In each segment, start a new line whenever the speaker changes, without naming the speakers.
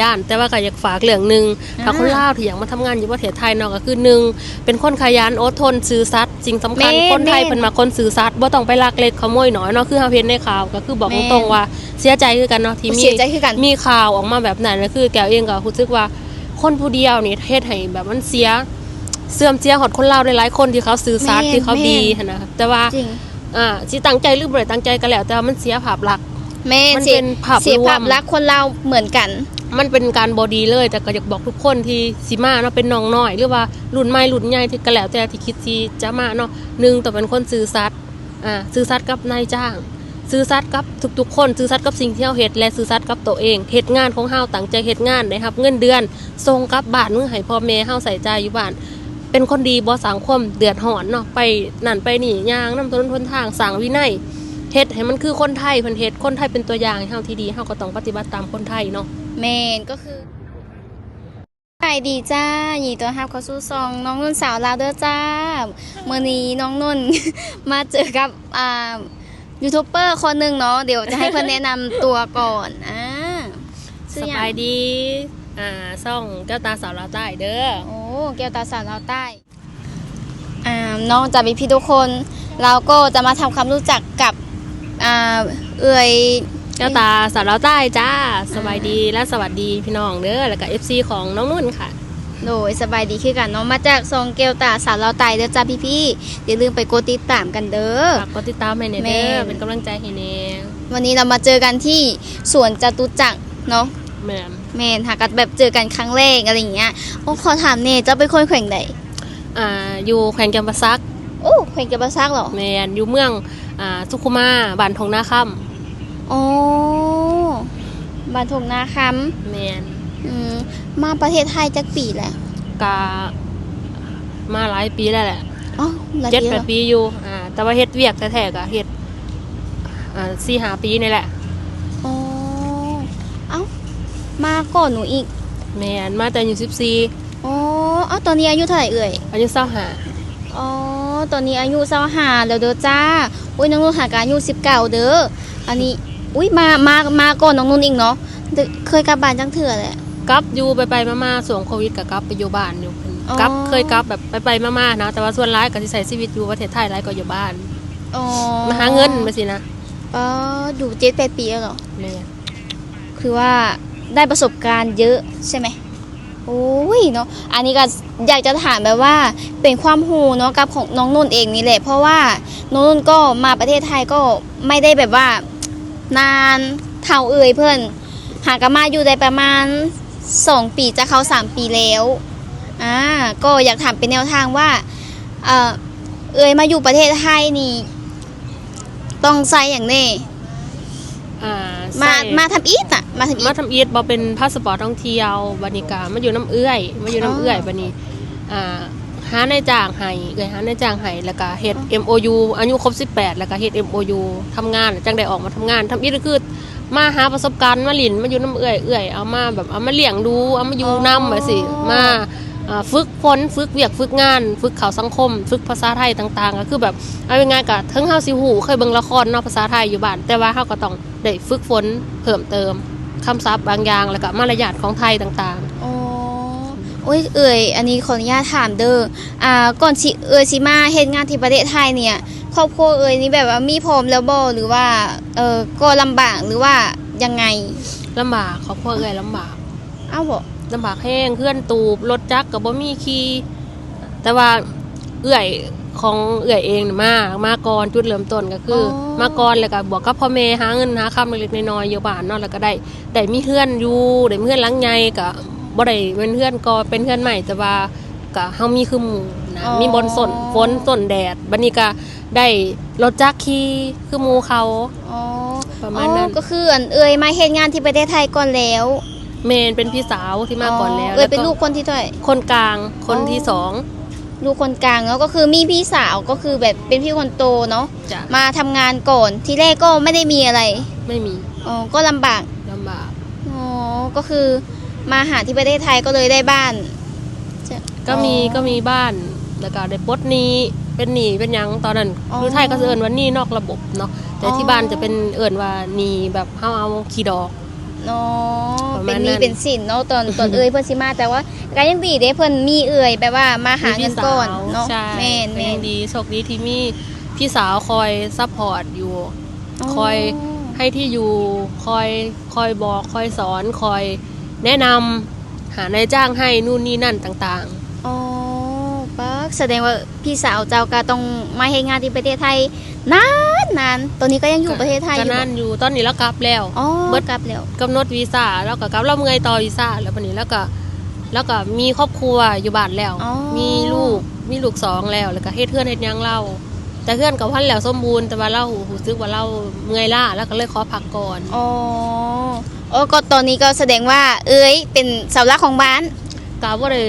ย่านแต่ว่าก็อยากฝากเรื่องหนึ่งถ้าคนลาวที่อยากมาทำงานอยู่ประเทศไทยเนาะก็คือหนึ่งเป็นคนขยันอดทนซื่อสัตย์สิ่งสำคัญ
แม่น
คนไทย
แม่น
เป็นมาคนซื่อสัตย์บ่ต้องไปลักเล็กขโมยน้อยเนาะคือเฮาเห็นในข่าวก็คือบอก
แม่น
ตรงๆว่าเสียใจคือกันเนาะที่มี
เสียใจคือกัน
มีข่าวออกมาแบบนั้นก็คือแก้วเองก็รู้สึกว่าคนผู้เดียวนี่เฮ็ดให้แบบมันเสียเสื่อมเสียหอดคนลาวหลายๆคนที่เขาซื่อสัตย์
แม่น
ที่เขา
แม่น
ดีหั้นนะครับแต่ว่า
จริง
อ่าสิตั้งใจหรือบ่ได้ตั้งใจก็แล้วแต่ว่ามันเสียภาพลักษณ์
แม่
มัน
สีย
เป็นภาพ
เสีย
รวม
ภาพลักษณ์คนเราเหมือนกัน
มันเป็นการบอดีเลย แต่ก็อยากบอกทุกคนที่สิมาเนาะเป็นน้องน้อย หรือว่ารุ่นใหม่รุ่นใหญ่ที่ก็แล้วแต่ที่คิดที่จะมาเนาะหนึ่งต้องเป็นคนซื่อสัตย์อ่าซื่อสัตย์กับนายจ้างซื่อสัตย์กับทุกๆ คนซื่อสัตย์กับสิ่งที่เราเฮ็ดและซื่อสัตย์กับตัวเองเฮ็ดงานของเฮาตั้งใจเฮ็ดงานได้รับ เงินเดือนส่งกลับบ้านมือให้พ่อแม่เฮาใส่ใจอยู่บ้านเป็นคนดีบ่สังคมเดือดร้อนเนาะไปนั่นไปนี่ย่างนำถนนหนทางสร้างวินัยเฮ็ดให้มันคือคนไทยเพิ่นเฮ็ดคนไทยเป็นตัวอย่างให้เฮาที่ดีเฮาก็ต้องปฏิบัติตามคนไทยเนาะ
แมนก็คือสวัสดีจ้ายินดีต้อนรับเข้าสู่ซอง น้องนุ่นสาวลาวเด้อจ้าเมื่อนี้น้องนุ่น มาเจอกับอ่ายูทูบเบอร์คนหนึ่งเนาะเดี๋ยวจะให้เพื่อนแนะนำตัวก่อนอ่า
ส
ชื่อหง
บายดี อ่า ซ่องแก้วตาสาวลาวใต้เด้อ
โอ้แก้วตาสาวลาวใต้อ่านอกจากมีพี่ทุกคน เราก็จะมาทำความรู้จักกับอ่าเอ่ย
แก้วตาสาวลาวใต้จ้าสบายดีและสวัสดีพี่น้องเด้อแล้วก็ FC ของน้องนุ่นค่ะ
โดยสบายดีคือกันเนาะมาจากซองแก้วตาสาวลาวใต้เด้อจ้าพี่ๆอย่าลืมไปกดติดตามกันเด้อ
ฝากกดติดตามให้แน่
แม่
เด้อเป็นกำลังใจให้แน่
วันนี้เรามาเจอกันที่สวนจตุจักรเนาะ
แม่น
แมนหากันแบบเจอกันครั้งแรกอะไรอย่างเงี้ยโอ้ขอถามเน่เจ้าเป็นคนแขวงใด
อ่าอยู่แขวงจำปาซัก
โอ้แขวงกระบาซักเหรอ
แม่นอยู่เมืองอ่าสุขุมาบ้านทงนาค่
โอ้บ้านทงนาคำ
แม่นำ
อืมมาประเทศไทยจักปีแหละ
กามาหลายปีแล้วแหละ
อ๋อหลาย
เจ็ด
ปี
แป
แล้
ด
ว
ปีอยู่อ่าแต่ว่าเฮ็ดเวียกแท้ๆก็เฮ็ดอ่าสี่หาปีนี่แหละ
อ๋อเอ้ามาก่อนหนูอีก
แม่นมาแต่อายุสิบสี่
อ๋อเอ้าตอนนี้อายุเท่าไหร่เอ่ย
อายุเศร้าหา
อ๋อ ตอนนี้อายุสาหาแล้วเด้อจ้า อุ้ยน้องนุ่นหากอายุสิบเก้าเด้อ อันนี้ อุ้ยมามามาก่อนน้องนุ่นอีกเนาะเด้อเคยกลับบ้านจังเถื่อแหละ
กลับอยู่ไปไปๆมาๆส่วงโควิดกับกลับไปอยู่บ้านอยู่
อ๋อ
กลับเคยกลับแบบไปไปๆมาๆนะแต่ว่าส่วนร้ายก็สิใช้ชีวิตอยู่ประเทศไทยร้ายก็อยู่บ้าน
อ๋อ
มาหาเงินมาสินะ
อ๋ออยู่เจ็ดแปดปีแล้วเหรอ
แม่
คือว่าได้ประสบการณ์เยอะใช่ไหมโอ้ยเนาะอันนี้ก็อยากจะถามแบบว่าเป็นความหูเนาะกับของน้องนุ่นเองนี่แหละ เพราะว่าน้องนุ่นก็มาประเทศไทยก็ไม่ได้แบบว่า นานเท่าเอ่ยเพื่อนหากนมาอยู่ได้ประมาณสองปีจะเข้าสามปีแล้วอ่าก็อยากถามเป็นแนวทางว่าเออเอ่ยมาอยู่ประเทศไทยนี่ ต้องใส่อย่างแน่
อ่า
มา
ใส่
มาทำอีทอะมาทำอี
มา
ท
ทำอีทบ่เป็นพาสปอร์ตท่องเที่ยวบัดนิกามาอยู่น้ำเอื้อยมาอยู่น้ำเอื้อย
อ๋อ
บัดนี้อ่า หานายจ้างให้เอ้ยหานายจ้างให้แล้วก็เฮ็ด MOU อายุครบ 18 แล้วก็เฮ็ด MOU ทำงานแล้วจังได้ออกมาทำงานทำอีทก็คือมาหาประสบการณ์มาหลินมาอยู่น้ำเอื้อยเอื้อยเอามาแบบเอามาเลี้ยงดูเอามาอยู่นำแบบสิมาอ่าฝึกฝนฝึกเวียกฝึกงาน ฝึกเข้าสังคม ฝึกภาษาไทยต่างๆ ก็คือแบบเอาง่ายๆก็ถึงเฮาสิฮู้เคยเบิ่งละครเนาะภาษาไทยอยู่บ้าน แต่ว่าเฮาก็ต้องได้ฝึกฝนเพิ่มเติมคำศัพท์บางอย่างแล้วก็มารยาทของไทยต่าง
อ๋ อโอ้ยเอ่ยอันนี้ขออนุญาตถามเด้ออ่าก่อนสิเอ่ยสิมาเฮ็ดงานที่ประเทศไทยเนี่ยครอบครัวเอ่ยนี่แบบว่ามีพร้อมแล้วบ่หรือว่าเออก็ลำบากหรือว่ายังไง
ๆลำบากครอบครัวเอื้อยลำบาก
เอ้าบ่
ลำบากแห้งเคลื่อนตูบรถจักรกับบ่มีขี่แต่ว่าเอื้อยของเอื้อยเองน่ะมามาก่อนจุดเริ่มต้นก็คืออมาก่อนแล้วก็บวกกับพ่อแม่หาเงินหาคำเล็กๆน้อยๆอยู่บ้านเนาะแล้วก็ได้ได้มีเพื่อนอยู่ได้มีเพื่อนหลังใหญ่ก็บ่ ได้เป็นเพื่อนก็เป็นเพื่อนใหม่แต่ว่าก็เฮามีคือหมู่นะมีบนสนฝนต้นแดดบัดนี้ก็ได้รถจักรขี่คือหมู่เขา
อ๋อ
ประมาณนั้น
อ๋อก็คืออันเอ่ยมาเฮ็ดงานที่ประเทศไทยก่อนแล้ว
เมนเป็นพี่สาวที่มาก่อนแล้ว
เอ่ยเป็น
แว
ลูกคนที่เท่าไหร่
คนกลางคน
อ๋อ
ที่สอง
ลูกคนกลางเนาะก็คือมีพี่สาวก็คือแบบเป็นพี่คนโตเนาะ
จะ
มาทำงานก่อนที่แรกก็ไม่ได้มีอะไร
ไม่มี
อ๋อก็ลำบาก
ลำบาก
อ๋อก็คือ มาหาที่ประเทศไทยก็เลยได้บ้านจะ
ก็มี
อ๋อ
ก็มีบ้านแล้วก็ได้ปลดหนี้เป็นหนี้เป็นหยังตอนนั้น
อ๋อ
คือไทยก็จะเอิ้นว่าหนี้นอกระบบเนาะแต่
อ๋อ
ที่บ้านจะเป็นเอิ้นว่าหนี้แบบเฮาเอาขี้ดอก
เนาะ
ประ
เป็
มานณ
หนี้
นั้น
เป็นสินเนาะตอนตอนเอ่ยเพิ่นสิมาแต่ว่าก็ยังดีเด้เพิ่นมีเอ่ยแบบว่ามาหาเงินก่อนเนาะ
ใช่
แม่น
ก็
แม่
ยั
น
งดีโชคดีที่มีพี่สาวคอยซัพพอร์ตอยู่ คอย ให้ที่อยู่คอยคอยบอกคอยสอนคอย แนะนำหานายจ้างให้นู่นนี่นั่นต่าง
อ๋อปักแสดงว่าพี่สาวเจ้าก็ต้องมาเฮ็ดงานที่ประเทศไทยนานนานตอนนี้ก็ยัง
ๆ
อยู่ประเทศไทยอ
ก็
ยู่
นั่นอยู่ตอนนี้แล้วกลับแล้ว
อ๋อ
เบิด
กลับแล้ว
กำหนดวีซ่าแล้วก็กลับเราเมื่อยต่อวีซ่าแล้ววันนี้แล้วก็แล้วก็มีครอบครัวอยู่บ้านแล้ว
อ๋อ
มีลูกมีลูกสองแล้วแล้วก็เฮ็ดเพื่อนเฮ็ดหยังเราแต่เพื่อนกับพันแล้วสมบูรณ์แต่ว่าเราหูซึกว่าเราเมื่อยล้าแล้วก็เลยขอพักก่อน
อ๋อ โอ้ก็ตอนนี้ก็แสดงว่า เอ้ยเป็นเสาหลักของบ้าน
กะว่าได้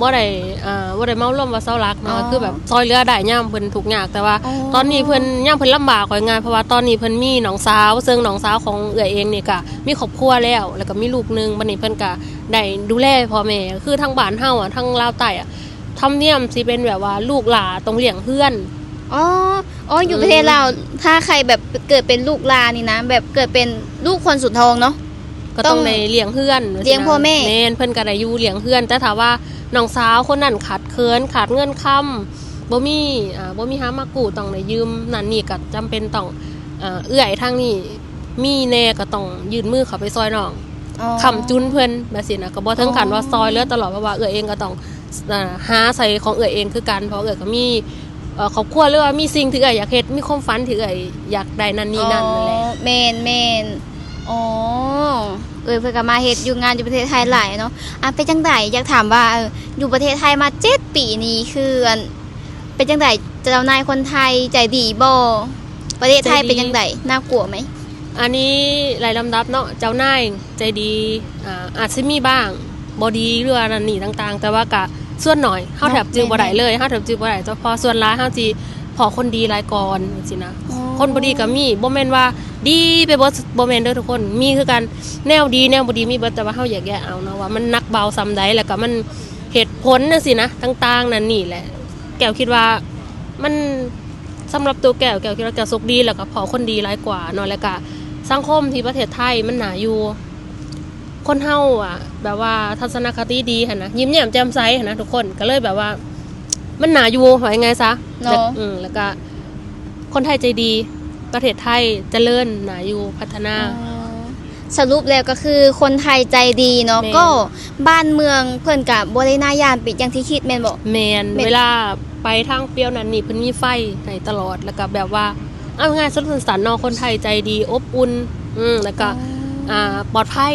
ว่าได้อ่าว่าได้เมาร่วมว่าเศร้ารัก
อ๋อ
เนาะคือแบบซอยเรือได้ย่ามเพิ่นถูกข์ยากแต่ว่า
อ๋อ
ตอนนี้เพิ่นย่ามเพิ่นลำบากกว่างานเพราะว่าตอนนี้เพิ่นมีน้องสาว ซึ่งน้องสาวของเอื้อยเองนี่ก็มีครอบครัวแล้ว แล้วก็มีลูกหนึงบัดนี้เพิ่นก็ได้ดูแลพ่อแม่ คือทั้งบ้านเฮาอะทั้งลาวใต้อะทำเนียมสิเป็นแบบว่าลูกหลาต้องเลี้ยงเพื่อน
อ๋อ อ๋อ อยู่
อืม
ประเทศลาวถ้าใครแบบเกิดเป็นลูกลานี่นะ แบบเกิดเป็นลูกคนสุดท้องเนาะ
ก็
ต้
ต้
อ
องงในเลี้ยงเพื่อน
เลี้ยงพ่อแม่
แม่นเพิ่นก็ได้อยู่เลี้ยงเพื่อน แต่ถามว่าน้องสาวคนนั้นขาดเคินขาดเงินค้ำบ่มีอ่าบ่มีหามากู้ต้องได้ยืมนั่นนี่ก็จำเป็นต้องเอ่อเอื้อยทางนี้มีแน่ก็ต้องยื่นมือเข้าไปซอยน้อง
อ๋อ
ค้ำจุนเพิ่นแบบสินะก็บ่ถึงขั้นว่า
อ๋อ
ซอยเหลือตลอดเพราะว่าเอื้อยเองก็ต้องอ่าหาใส่ของเอื้อยเองคือกันเพราะเอื้อยก็มีเอ่อ ครอบครัวหรือว่ามีสิ่งที่เอื้อยอยากเฮ็ดมีความฝันที่เอื้อยอยากได้นั่นนี่นั่นนั่นแหละ
อ๋อแมนแมนอ๋อเอ้ยเพื่อนก็มาเฮ็ดอยู่งานอยู่ประเทศไทยหลายเนาะอะเป็นจังไดอยากถามว่าเอออยู่ประเทศไทยมาเจ็ดปีนี้คืออันเป็นจังไดเจ้านายคนไทยใจดีบ่ประเทศไทย
ใจดี
เป็นจังไดน่ากลัวไหม
อันนี้รายลำดับเนาะเจ้านายใจดีอ่าอาจจะมีบ้างบอดีเรือนั่นนี่ต่างๆ แต่ว่ากะ ส่วนหน่อยเฮาแถบจือบ่ได้เลยเฮาแถบจือบ่ได้เฉพาะส่วนร้ายเฮาสิพอคนดีหลายก่อนสินะคนบ่ดีก็มีบ่แม่นว่าดีไปบ่บ่แม่นเด้อทุกคนมีคือกันแนวดีแนวบ่ดีมีเบิดแต่ว่าเฮาอยากแยกเอาเนาะว่ามันหนักเบาซำใดแล้วก็มันเหตุผลจังซี่นะต่างๆนั่นนี่แหละ แก้วคิดว่ามันสำหรับตัวแก้วแก้วคิดว่าแก้วสุขดีแล้วก็พอคนดีหลายกว่าเนาะแล้วก็สังคมที่ประเทศไทยมันหนาอยู่ คนเฮาอะ แบบว่าทัศนคติดีหั่นนะยิ้มแย้มแจ่มใสหั่นนะทุกคนก็เลยแบบว่า มันหนาอยู่ว่ายังไงซะ
เนาะ
แล้วอืมแล้วก็ คนไทยใจดี ประเทศไทยเจริญหนาอยู่พัฒนา
อ๋อสรุปแล้วก็คือคนไทยใจดีเนาะ
แม่น
ก็บ้านเมืองเพิ่นกับบ่ได้น่ายานปิดอย่างที่คิดแม่นบ่
แมน
แม่น
เวลาไปทางเปรี้ยวนั่นนี่เพิ่นมีไฟให้ตลอดแล้วก็แบบว่าเอาง่ายๆสนุนสันเนาะคนไทยใจดีอบอุ่น อืมแล้วก็ อ่าปลอดภัย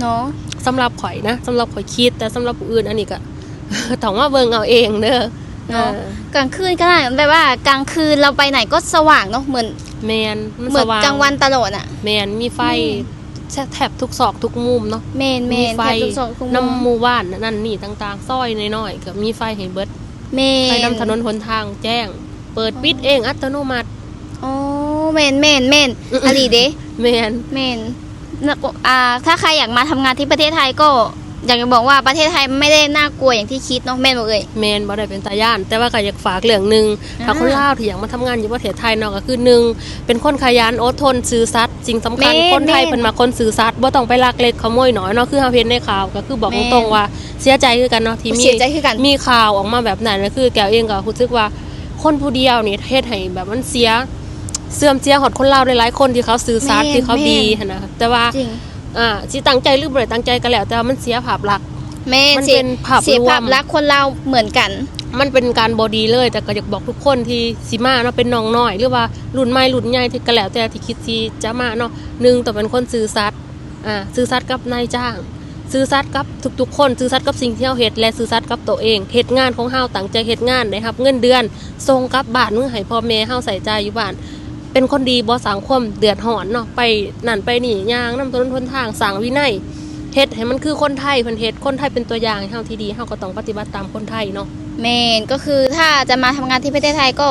เนาะ
สำหรับข่อยนะสำหรับข่อยคิด แต่สำหรับผู้อื่นอันนี้ก็ต้องมาเบิ่งเอาเองเด้อ
เนาะ
เออก
ลางคืนก็ได้แบบว่ากลางคืนเราไปไหนก็สว่างเนาะเหมือน
แมนมัน
เหมื
ส
อน
ว่าง
กลางวันตลอดอะ
แมนมีไฟแทบทุกซอกทุกมุมเนาะ
เมนเม
มี
น
ไฟ
แทบทุกสองทุกมุม
น้ำหมู่บ้านนั่นนี่ต่างๆซอยน้อยๆก็มีไฟให้เบิด
เมน
ไฟนำถนนหนทางแจ้ง เปิดปิดเองอัตโนมัติ
อ๋อเมนเมนเมน
อื้อ
อะลีเด้
แมน
เมนน่ะ อ่าถ้าใครอยากมาทำงานที่ประเทศไทยก็อยากจะบอกว่าประเทศไทยไม่ได้น่ากลัวอย่างที่คิดเนาะแม่นบ่เอ่ย
แมนบ่ได้เป็นตาย่าน แต่ว่าก็อยากฝากเรื่องหนึ่ง
อ่า
ถ้าคนลาวที่อยากมาทำงานอยู่ประเทศไทยเนาะก็คือหนึ่งเป็นคนขยันอดทนซื่อสัตย์สิ่งสำคัญ
แม่น
คนไทย
แม่น
เพิ่นมาคนซื่อสัตย์บ่ต้องไปลักเล็กขโมยน้อยเนาะคือเฮาเห็นในข่าวก็คือบอก
แม่น
ตรงๆว่าเสียใจคือกันเนาะที่มี
เสียใจคือกัน
มีข่าวออกมาแบบนั้นก็คือแก้วเองก็รู้สึกว่าคนผู้เดียวนี่เฮ็ดให้แบบมันเสีย เสื่อมเสียหอดคนลาวหลายๆคนที่เขาซื่อสัตย์
แม่น
ที่เขาดี
แม่น
หั้นนะแต่ว่า
จริง
อ่าสิตั้งใจหรือบ่ได้ตั้งใจก็แล้ว แต่ว่ามันเสียภาพลักษณ์
แม่
มัน
เสีย
เป็นภาพ
เสีย
รวม
ภาพลักษณ์คนเราเหมือนกัน
มันเป็นการบอดีเลย แต่ก็อยากบอกทุกคนที่สิมาเนาะเป็นน้องน้อย หรือว่ารุ่นใหม่รุ่นใหญ่ที่ก็แล้วแต่ที่คิดที่จะมาเนาะหนึ่งต้องเป็นคนซื่อสัตย์อ่าซื่อสัตย์กับนายจ้าง ซื่อสัตย์กับทุกๆ คนซื่อสัตย์กับสิ่งที่เราเฮ็ดและซื่อสัตย์กับตัวเองเฮ็ดงานของเฮาตั้งใจเฮ็ดงานได้รับ เงินเดือนส่งกลับบ้านมือให้พ่อแม่เฮาใส่ใจอยู่บ้าน เป็นคนดีบ่สังคมเดือดร้อนเนาะไปนั่นไปนี่ย่างนำถนนหนทางสร้างวินัยเฮ็ดให้มันคือคนไทยเพิ่นเฮ็ดคนไทยเป็นตัวอย่างให้เฮาที่ดีเฮาก็ต้องปฏิบัติตามคนไทยเนาะ
แมนก็คือถ้าจะมาทำงานที่ประเทศไทยก็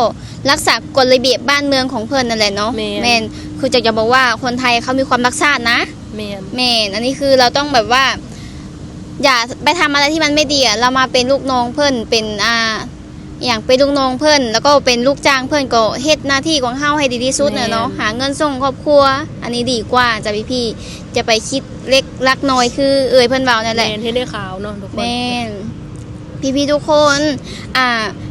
รักษากฎระเบียบบ้านเมืองของเพิ่นนั่นแหละเนาะ
แม่น
แมนคือจะจะบอกว่าคนไทยเขามีความรักชาตินะ
แม่น
แมนอันนี้คือเราต้องแบบว่า อย่าไปทำอะไรที่มันไม่ดีอะเรามาเป็นลูกน้องเพิ่นเป็นอ่า อย่างเป็นลูกน้องเพิ่นแล้วก็เป็นลูกจ้างเพิ่นก็เฮ็ดหน้าที่ของเฮาให้ดีที่สุดเนอะเนาะหาเงินส่งครอบครัว อันนี้ดีกว่าจ้ะพี่พี่ๆจะไปคิดเล็กลักน้อยคือเอ่ยเพิ่นเว้านั่นแหละ
แมนเห็นได้ข่าวเนาะทุกคน
แม่นพี่พี่ๆทุกคนอ่า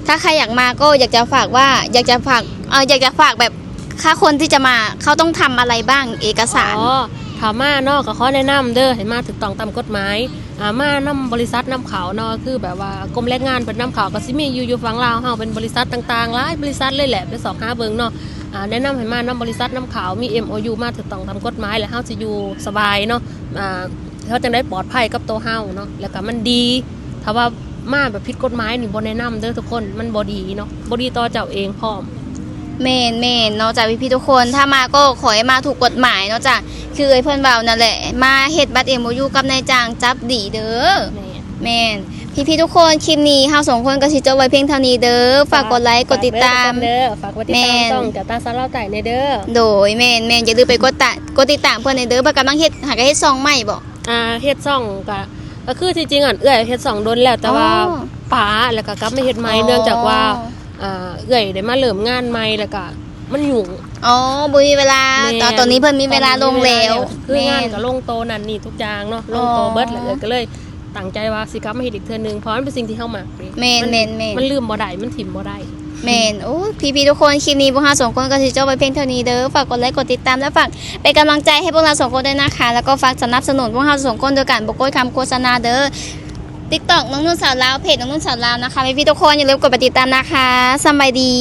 ถ้าใครอยากมาก็อยากจะฝากว่าอยากจะฝากเอออยากจะฝากแบบค่าคนที่จะมาเขาต้องทำอะไรบ้างเอกสาร
อ๋อถามมาเนาะก็ขอแนะนำเด้อให้มาถูกต้องตามกฎหมาย อามานํบริษัทนำเขาเนาะคือแบบว่ากรมแรงงานเป็นนำเขาก็สิมีอยู่อยู่ฝั่งลาวเฮาเป็นบริษัทต่างๆหลายบริษัทเลยแหละไปสอบหาเบิงเนาะอาแนะนำให้มานำบริษัทนำเขามี MOU มาถูกต้องตามกฎหมายแล้วเฮาสิอยู่สบายเนาะอ่าเขาจะได้ปลอดภัยกับตัวเฮาเนาะแล้วก็มันดีถ้าว่ามาแบบผิดกฎหมายนี่บ่แนะนำเด้อทุกคนมันบ่ดีเนาะบ่ดีต่อเจ้าเองพร้อม
เมนเมนเนาะจากพี่พี่ๆทุกคนถ้ามาก็ขอให้มาถูกกฎหมายเนาะจ้ะคือเอ้ยเพื่อนเบานั่นแหละ มาเฮ็ดบัตรเอ็มยูกับนายจ้างจับดีเด้อ
แม่
แมนพี่พี่ๆทุกคนคลิปนี้เฮาสองคนก็สิจบไว้เพียงเท่านี้เด้อฝากกดไลค์กดติดตาม
เด้อฝากกดติดตาม
แม่น
ช่องเจ้าตาซาเล่าไต่ในเด้อ
โดยแมนแมนอย่าลืมไปกดตะกดติดตามเพื่อนในเด้อเพื่อกำลังเฮ็ดหากะเฮ็ดซองใหม่บ่
อ่าเฮ็ดซ่องก็ก็คือที่จริงอะเอื้อยเฮ็ดซ่องโดนแล้วแต่ว่า
อ๋อ
ป๋าแล้วก็กลับมาเฮ็ดใหม่เนื่องจากว่าอ่า เอื้อยได้มาเริ่มงานใหม่แล้วก็มันยุ่ง
อ๋อบ่มีเวลา
แม่
ตอนตอนนี้เพิ่นมีเวลาลงแล้ว
คืองาน
แม่
ก็ลงโตนั่นนี่ทุกอย่างเนาะลงโต
อ๋อ
เบิดแล้วเอื้อยก็เลยตั้งใจว่าสิกลับมาเฮ็ดอีกเทื่อนึงเพราะมันเป็นสิ่งที่เฮามักเด้
แม่น
น
แม่นแม่น
มันลืมบ่ได้มันถิ่มบ่ได้
แมนโอ้พี่พี่ๆทุกคนคลิปนี้พวกเราสองคนก็สิจบไปเพียงเท่านี้เด้อฝากกดไลค์กดติดตามและฝากเป็นกำลังใจให้พวกเราสองคนด้วยนะคะ แล้วก็ฝากสนับสนุนพวกเราสองคนโดยการบกโกยคำโฆษณาเด้อ ติ๊กต็อกน้องนุ่นสาวลาวเพจน้องนุ่นสาวลาวนะคะพี่พี่ๆทุกคนอย่าลืมกดไปติดตามนะคะสบายดี